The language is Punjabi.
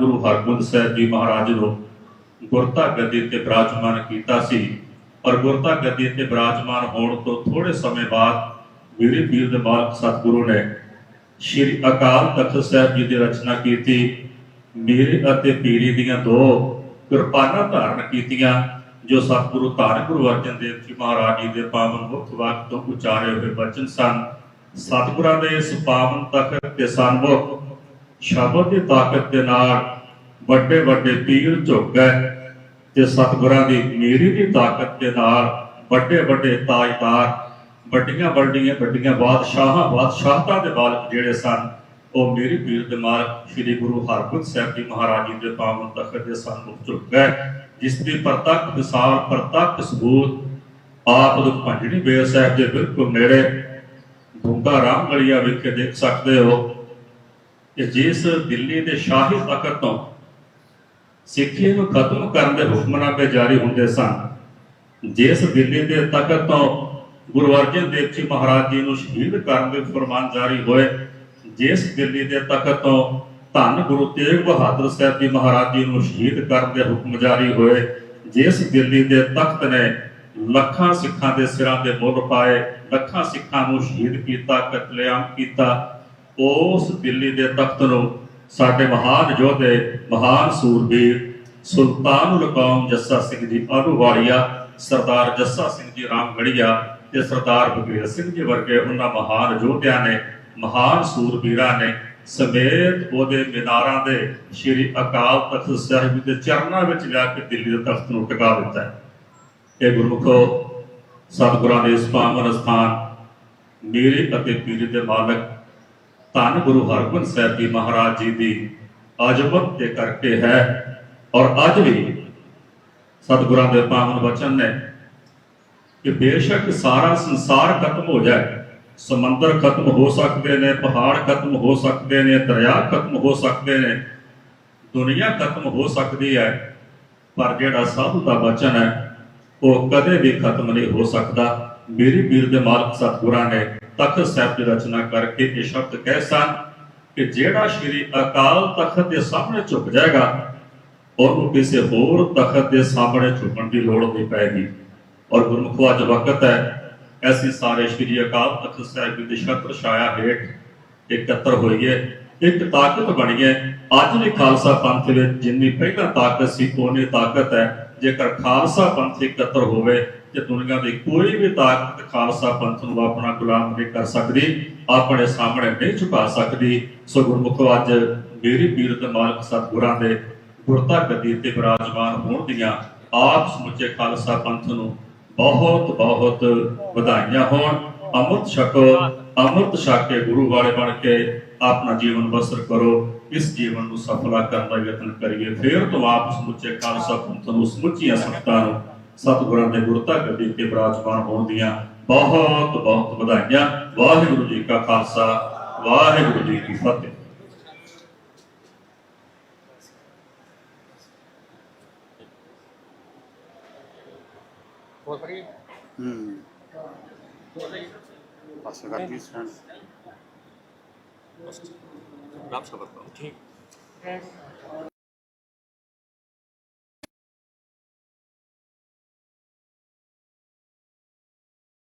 ਗੁਰੂ ਹਰਗੋਬਿੰਦ ਸਾਹਿਬ ਜੀ ਮਹਾਰਾਜ ਨੂੰ ਗੁਰਤਾ ਗੱਦੀ ਤੇ ਬਿਰਾਜਮਾਨ ਕੀਤਾ ਸੀ। ਔਰ ਗੁਰਤਾ ਗੱਦੀ ਤੇ ਬਿਰਾਜਮਾਨ ਹੋਣ ਤੋਂ ਥੋੜੇ ਸਮੇਂ ਬਾਅਦ ਵੀਰੇ ਪੀਰ ਦੇ ਬਾਲਕ ਸਤਿਗੁਰੂ ਨੇ ਸ਼੍ਰੀ ਅਕਾਲ ਤਖਤ ਸਾਹਿਬ ਜੀ ਦੀ ਰਚਨਾ ਕੀਤੀ। ਮੇਰੇ ਅਤੇ ਪੀਰੀ ਦੀਆਂ ਦੋ ਕਿਰਪਾਨਾਂ ਧਾਰਨ ਕੀਤੀਆਂ, ਜੋ ਸਤਿਗੁਰੂ ਧੰਨ ਗੁਰੂ ਅਰਜਨ ਦੇਵ ਜੀ ਮਹਾਰਾਜ ਜੀ ਦੇ ਪਾਵਨ ਮੁਖ ਵਾਕ ਤੋਂ ਉਚਾਰੇ ਹੋਏ ਬਚਨ ਸਨ। ਸਤਿਗੁਰਾਂ ਦੇ ਇਸ ਪਾਵਨ ਤਖਤ ਤੇ ਸਨਮੁਖ ਸ਼ਬਦ ਦੀ ਤਾਕਤ ਦੇ ਨਾਲ ਵੱਡੇ ਵੱਡੇ ਪੀਰ ਝੁਕ ਗਏ ਤੇ ਸਤਿਗੁਰਾਂ ਦੀ ਮੇਰੀ ਦੀ ਤਾਕਤ ਦੇ ਨਾਲ ਵੱਡੇ ਵੱਡੇ ਤਾਜਦਾਰ, ਵੱਡੀਆਂ ਵੱਡੀਆਂ ਵੱਡੀਆਂ ਬਾਦਸ਼ਾਹਾਂ, ਬਾਦਸ਼ਾਹਤਾਂ ਦੇ ਬਾਲਕ ਜਿਹੜੇ ਸਨ, ਉਹ ਮੇਰੀ ਪੀਰ ਦੇ ਮਾਲਕ ਸ੍ਰੀ ਗੁਰੂ ਹਰਗੋਬਿੰਦ ਸਾਹਿਬ ਜੀ ਮਹਾਰਾਜ ਜੀ ਦੇ ਪਾਵਨ ਤਖਤ ਦੇ ਸਨਮੁਖ ਝੁਕ ਗਏ, ਜਿਸ ਦੀ ਪ੍ਰਤੱਖ ਵਿਸਾਲ ਪ੍ਰਤੱਖ ਸਬੂਤ ਆਪ ਦੁਖ ਭੰਜਣੀ ਬੇਰ ਸਾਹਿਬ ਦੇ ਬਿਲਕੁਲ ਨੇੜੇ ਦੁੰਗਾ ਰਾਮ ਗਲੀਆ ਵਿਖੇ ਦੇਖ ਸਕਦੇ ਹੋ। ਕਿ ਜਿਸ ਦਿੱਲੀ ਦੇ ਸ਼ਾਹੀ ਤਖਤ ਤੋਂ ਸਿੱਖੀ ਨੂੰ ਖਤਮ ਕਰਨ ਦੇ ਹੁਕਮਨਾਮੇ ਜਾਰੀ ਹੁੰਦੇ ਸਨ, ਜਿਸ ਦਿੱਲੀ ਦੇ ਤਖਤ ਤੋਂ ਗੁਰੂ ਅਰਜਨ ਦੇਵ ਜੀ ਮਹਾਰਾਜ ਜੀ ਨੂੰ ਸ਼ਹੀਦ ਕਰਨ ਦੇ ਫਰਮਾਨ ਜਾਰੀ ਹੋਏ, ਜਿਸ ਦਿੱਲੀ ਦੇ ਤਖਤ ਤੋਂ ਧੰਨ ਗੁਰੂ ਤੇਗ ਬਹਾਦਰ ਸਾਹਿਬ ਜੀ ਮਹਾਰਾਜ ਜੀ ਨੂੰ ਸ਼ਹੀਦ ਕਰਨ ਦੇ ਹੁਕਮ ਜਾਰੀ ਹੋਏ, ਜਿਸ ਦਿੱਲੀ ਦੇ ਤਖਤ ਨੇ ਲੱਖਾਂ ਸਿੱਖਾਂ ਦੇ ਸਿਰਾਂ ਦੇ ਮੁੱਲ ਪਾਏ, ਲੱਖਾਂ ਸਿੱਖਾਂ ਨੂੰ ਸ਼ਹੀਦ ਕੀਤਾ, ਕਤਲੇਆਮ ਕੀਤਾ ਉਸ ਦਿੱਲੀ ਦੇ ਤਖਤ ਨੂੰ ਸਾਡੇ ਮਹਾਨ ਯੋਧੇ, ਮਹਾਨ ਸੂਰਬੀਰ ਸੁਲਤਾਨੁਲ ਕੌਮ ਜੱਸਾ ਸਿੰਘ ਜੀ ਆਲੂਵਾਲੀਆ ਸਰਦਾਰ ਜੱਸਾ ਸਿੰਘ ਜੀ ਰਾਮਗੜੀਆ ਤੇ ਸਰਦਾਰ ਬਗੇਰ ਸਿੰਘ ਜੀ ਵਰਗੇ ਉਹਨਾਂ ਮਹਾਨ ਯੋਧਿਆਂ ਨੇ, ਮਹਾਨ ਸੂਰਬੀਰਾਂ ਨੇ ਸਮੇਤ ਉਹਦੇ ਮਿਨਾਰਾਂ ਦੇ ਸ਼੍ਰੀ ਅਕਾਲ ਤਖਤ ਸਾਹਿਬ ਦੇ ਚਰਨਾਂ ਵਿੱਚ ਲਿਆ ਕੇ ਦਿੱਲੀ ਦੇ ਤਖਤ ਨੂੰ ਟਿਕਾ ਦਿੱਤਾ ਹੈ। ਇਹ ਗੁਰਮੁਖੋ, ਸਤਿਗੁਰਾਂ ਦੇ ਇਸ ਪਾਵਨ ਸਥਾਨ ਮੇਰੇ ਅਤੇ ਪੀਰ ਦੇ ਮਾਲਕ ਧੰਨ ਗੁਰੂ ਹਰਗੋਬਿੰਦ ਸਾਹਿਬ ਜੀ ਮਹਾਰਾਜ ਜੀ ਦੀ ਅਜਮਤ ਦੇ ਕਰਕੇ ਹੈ। ਔਰ ਅੱਜ ਵੀ ਸਤਿਗੁਰਾਂ ਦੇ ਪਾਵਨ ਵਚਨ ਨੇ ਕਿ ਬੇਸ਼ੱਕ ਸਾਰਾ ਸੰਸਾਰ ਖਤਮ ਹੋ ਜਾਏ, ਸਮੁੰਦਰ ਖਤਮ ਹੋ ਸਕਦੇ ਨੇ, ਪਹਾੜ ਖਤਮ ਹੋ ਸਕਦੇ ਨੇ, ਦਰਿਆ ਖਤਮ ਹੋ ਸਕਦੇ ਨੇ, ਦੁਨੀਆ ਖਤਮ ਹੋ ਸਕਦੀ ਹੈ, ਪਰ ਜਿਹੜਾ ਸਾਧੂ ਦਾ ਵਚਨ ਹੈ, ਉਹ ਕਦੇ ਵੀ ਖਤਮ ਨਹੀਂ ਹੋ ਸਕਦਾ। ਮੇਰੀ ਵੀਰ ਦੇ ਮਾਲਕ ਸਤਿਗੁਰਾਂ ਨੇ ਤਖਤ ਸਾਹਿਬ ਦੀ ਰਚਨਾ ਕਰਕੇ ਇਹ ਸ਼ਬਦ ਕਹਿ ਸਨ ਕਿ ਜਿਹੜਾ ਸ਼੍ਰੀ ਅਕਾਲ ਤਖਤ ਦੇ ਸਾਹਮਣੇ ਝੁਕ ਜਾਏਗਾ, ਉਹਨੂੰ ਕਿਸੇ ਹੋਰ ਤਖਤ ਦੇ ਸਾਹਮਣੇ ਝੁਕਣ ਦੀ ਲੋੜ ਨਹੀਂ ਪੈਗੀ। ਔਰ ਗੁਰਮੁਖੋ, ਅੱਜ ਵਕਤ ਹੈ, ਐਸੀ ਸਾਰੇ ਸ਼੍ਰੀ ਅਕਾਲ ਤਖਤ ਸਾਹਿਬ ਦੀ ਛਤਰ ਛਾਇਆ ਹੇਠ ਇਕੱਤਰ ਹੋਈਏ, ਇੱਕ ਤਾਕਤ ਬਣੀਏ। ਅੱਜ ਵੀ ਖਾਲਸਾ ਪੰਥ ਵਿੱਚ ਜਿੰਨੀ ਪਹਿਲਾਂ ਤਾਕਤ ਸੀ ਉਹਨੀ ਤਾਕਤ ਹੈ। ਜੇਕਰ ਖਾਲਸਾ ਪੰਥ ਇਕੱਤਰ ਹੋਵੇ ਤੇ ਦੁਨੀਆ ਦੀ ਕੋਈ ਵੀ ਤਾਕਤ ਖਾਲਸਾ ਪੰਥ ਨੂੰ ਆਪਣਾ ਗੁਲਾਮ ਨਹੀਂ ਕਰ ਸਕਦੀ, ਆਪਣੇ ਸਾਹਮਣੇ ਨਹੀਂ ਝੁਕਾ ਸਕਦੀ, ਸੋ ਗੁਰਮੁਖੋ ਅੱਜ ਮੇਰੀ ਪੀਰ ਤੇ ਮਾਲਕ ਸਤਿਗੁਰਾਂ ਦੇ ਗੁਰਤਾ ਗੱਦੀ ਤੇ ਬਿਰਾਜਮਾਨ ਹੋਣ ਦੀਆਂ ਆਪ ਸਮੁੱਚੇ ਖਾਲਸਾ ਪੰਥ ਨੂੰ ਬਹੁਤ ਬਹੁਤ ਵਧਾਈਆਂ ਹੋਣ। ਅੰਮ੍ਰਿਤ ਛਕੋ, ਅੰਮ੍ਰਿਤ ਛਕ ਕੇ ਗੁਰੂ ਵਾਲੇ ਬਣ ਕੇ ਆਪਣਾ ਜੀਵਨ ਬਸਰ ਕਰੋ। ਇਸ ਜੀਵਨ ਨੂੰ ਸਫਲਾ ਕਰਨ ਦਾ ਯਤਨ ਕਰੀਏ ਫਿਰ ਤੋਂ ਆਪ ਸਮੁੱਚੇ ਖਾਲਸਾ ਪੰਥ ਨੂੰ ਸਮੁੱਚੀਆਂ ਸੰਗਤਾਂ ਨੂੰ ਸਤਿਗੁਰਾਂ ਦੇ ਗੁਰਤਾ ਗੱਦੀ ਤੇ ਬਿਰਾਜਮਾਨ ਹੋਣ ਦੀਆਂ ਬਹੁਤ ਬਹੁਤ ਵਧਾਈਆਂ। ਵਾਹਿਗੁਰੂ ਜੀ ਕਾ ਖਾਲਸਾ ਵਾਹਿਗੁਰੂ ਜੀ ਕੀ ਫਤਿਹ। ਹੋਰ ਪੜੀ ਹੂੰ। ਬਸ রাম সবার ঠিক